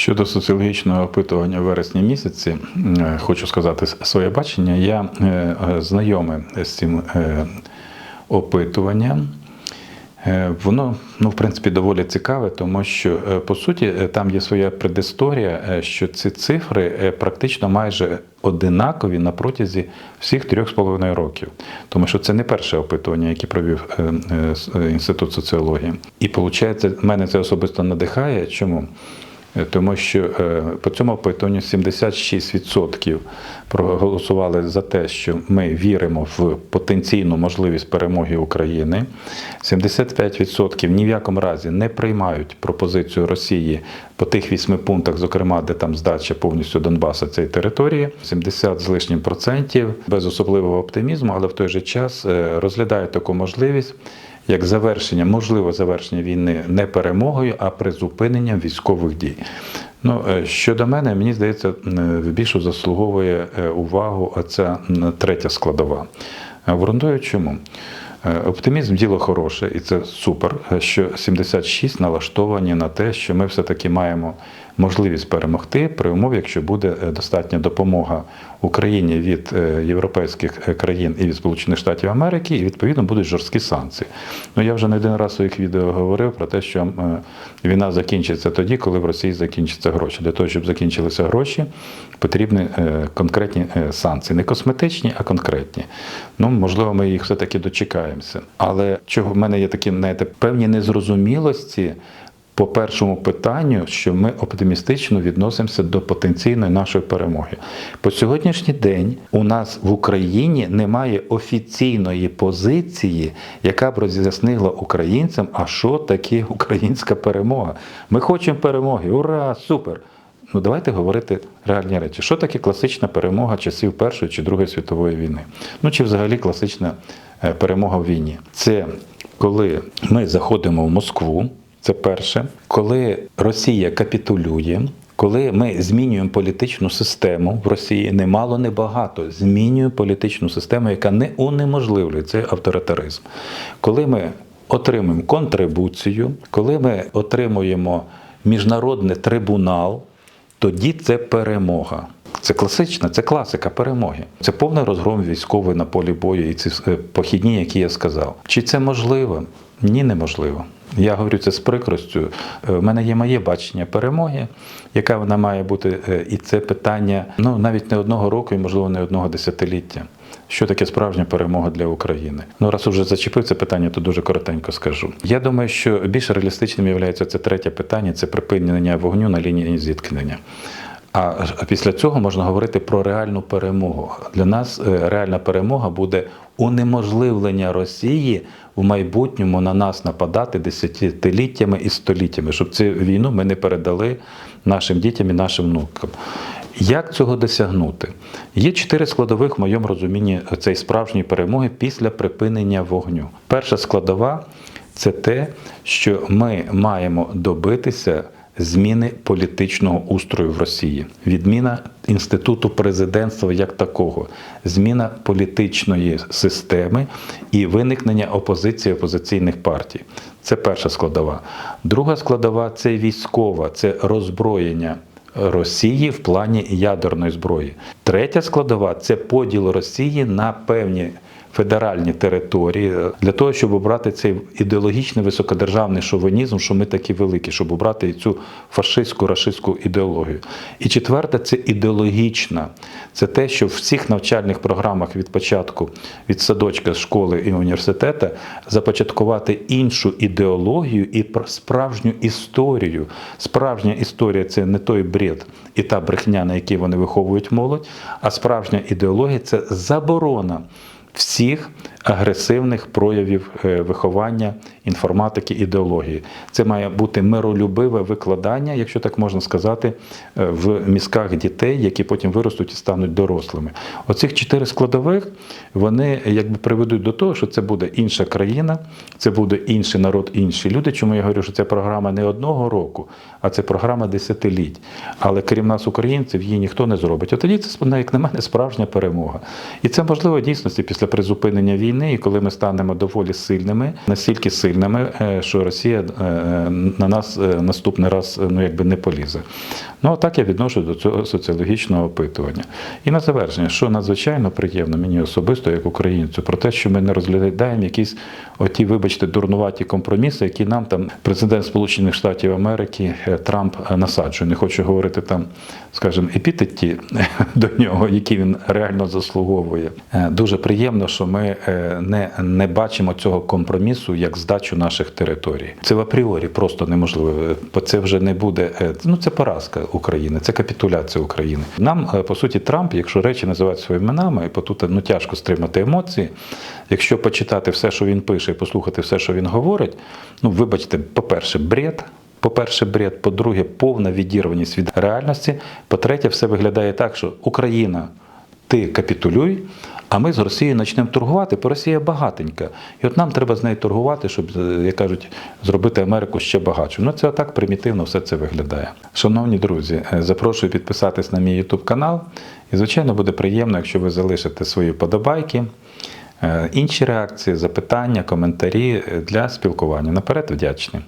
Щодо соціологічного опитування в вересні місяці, е, хочу сказати своє бачення. Я е, е, знайомий з цим опитуванням. Воно, ну, в принципі, доволі цікаве, тому що по суті там є своя предісторія, що ці цифри практично майже одинакові на протязі всіх трьох з половиною років. Тому що це не перше опитування, яке провів інститут соціології. І виходить, мене це особисто надихає. Чому? Е, Тому що е, по цьому опитуванню 76% проголосували за те, що ми віримо в потенційну можливість перемоги України. 75% ні в якому разі не приймають пропозицію Росії по тих вісьми пунктах, зокрема, де там здача повністю Донбаса цієї території. 70 з лишнім процентів без особливого оптимізму, але в той же час е, розглядають таку можливість як завершення, можливе завершення війни не перемогою, а призупиненням військових дій. Ну, е, щодо мене, мені здається, е, більше заслуговує е, увагу ця третя складова. Обґрунтую чому? Оптимізм діло хороше, і це супер, що 76 налаштовані на те, що ми все-таки маємо можливість перемогти при умові, якщо буде е, достатня допомога Україні від е, європейських е, країн і від Сполучених Штатів Америки, і відповідно будуть жорсткі санкції. Ну я вже не один раз у своїх відео говорив про те, що війна закінчиться тоді, коли в Росії закінчаться гроші. Для того, щоб закінчилися гроші, потрібні конкретні санкції, не косметичні, а конкретні. Ну можливо, ми їх все таки дочекаємося. Але чого в мене є такі знаєте, певні незрозумілості. По першому питанню, що ми оптимістично відносимося до потенційної нашої перемоги. По сьогоднішній день у нас в Україні немає офіційної позиції, яка б роз'яснила українцям, а що таке українська перемога. Ми хочемо перемоги. Ура! Супер! Ну давайте говорити реальні речі. Що таке класична перемога часів Першої чи Другої світової війни? Ну чи взагалі класична е, перемога в війні? Це коли ми заходимо в Москву. Це перше, коли Росія капітулює, коли ми змінюємо політичну систему в Росії, немало не багато, змінюємо політичну систему, яка не унеможливлює цей авторитаризм. Коли ми отримуємо контрибуцію, коли ми отримуємо міжнародний трибунал, тоді це перемога. Це класична, це класика перемоги. Це повний розгром військовий на полі бою і ці е, похідні, які я сказав. Чи це можливо? Ні, неможливо. Я говорю це з прикростю. Е, У мене є моє бачення перемоги, яка вона має бути, е, і це питання ну навіть не одного року, і можливо не одного десятиліття. Що таке справжня перемога для України? Ну, раз уже зачепив це питання, то дуже коротенько скажу. Я думаю, що більш реалістичним є це третє питання це припинення вогню на лінії зіткнення. А після цього можна говорити про реальну перемогу. Для нас е, реальна перемога буде унеможливлення Росії в майбутньому на нас нападати десятиліттями і століттями, щоб цю війну ми не передали нашим дітям і нашим внукам. Як цього досягнути? Є чотири складових в моєму розумінні цієї справжньої перемоги після припинення вогню. Перша складова це те, що ми маємо добитися зміни політичного устрою в Росії, відміна інституту президентства як такого, зміна політичної системи і виникнення опозиції опозиційних партій. Це перша складова. Друга складова це військова, це роззброєння. Росії в плані ядерної зброї. Третя складова це поділ Росії на певні федеральні території для того, щоб обрати цей ідеологічний високодержавний шовінізм, що ми такі великі, щоб обрати цю фашистську рашистську ідеологію. І четверте це ідеологічна. Це те, що в всіх навчальних програмах від початку, від садочка, школи і університету започаткувати іншу ідеологію і пр- справжню історію. Справжня історія це не той бред і та брехня, на якій вони виховують молодь, а справжня ідеологія це заборона всіх агресивних проявів е, виховання інформатики, ідеології. Це має бути миролюбиве викладання, якщо так можна сказати, е, в мізках дітей, які потім виростуть і стануть дорослими. Оцих чотири складових вони якби приведуть до того, що це буде інша країна, це буде інший народ, інші люди. Чому я говорю, що це програма не одного року, а це програма десятиліть. Але крім нас, українців, її ніхто не зробить. От тоді це як на мене справжня перемога. І це можливо дійсності після призупинення війни. Війни, і коли ми станемо доволі сильними, настільки сильними, е, що Росія е, на нас е, наступний раз ну якби не полізе. Ну так я відношу до цього соціологічного опитування. І на завершення, що надзвичайно приємно мені особисто, як українцю, про те, що ми не розглядаємо якісь оті, вибачте, дурнуваті компроміси, які нам там президент Сполучених Штатів Америки Трамп насаджує. Не хочу говорити там, скажімо, епітеті до нього, які він реально заслуговує. Дуже приємно, що ми не, не бачимо цього компромісу як здачу наших територій. Це в апріорі просто неможливо. Це вже не буде. е, Ну це поразка України, це капітуляція України. Нам е, по суті Трамп, якщо речі називають своїми іменами, і тут ну тяжко стримати емоції. Якщо почитати все, що він пише, і послухати все, що він говорить, ну вибачте, по-перше, бред. По-перше, бред, по-друге, повна відірваність від реальності. По-третє, все виглядає так, що Україна, ти капітулюй, а ми з Росією почнемо торгувати, бо Росія багатенька. І от нам треба з нею торгувати, щоб, е, як кажуть, зробити Америку ще багатшою. Ну, це так примітивно все це виглядає. Шановні друзі, е, запрошую підписатись на мій YouTube канал. І, звичайно, буде приємно, якщо ви залишите свої подобайки. Е, Інші реакції, запитання, коментарі для спілкування. Наперед вдячний.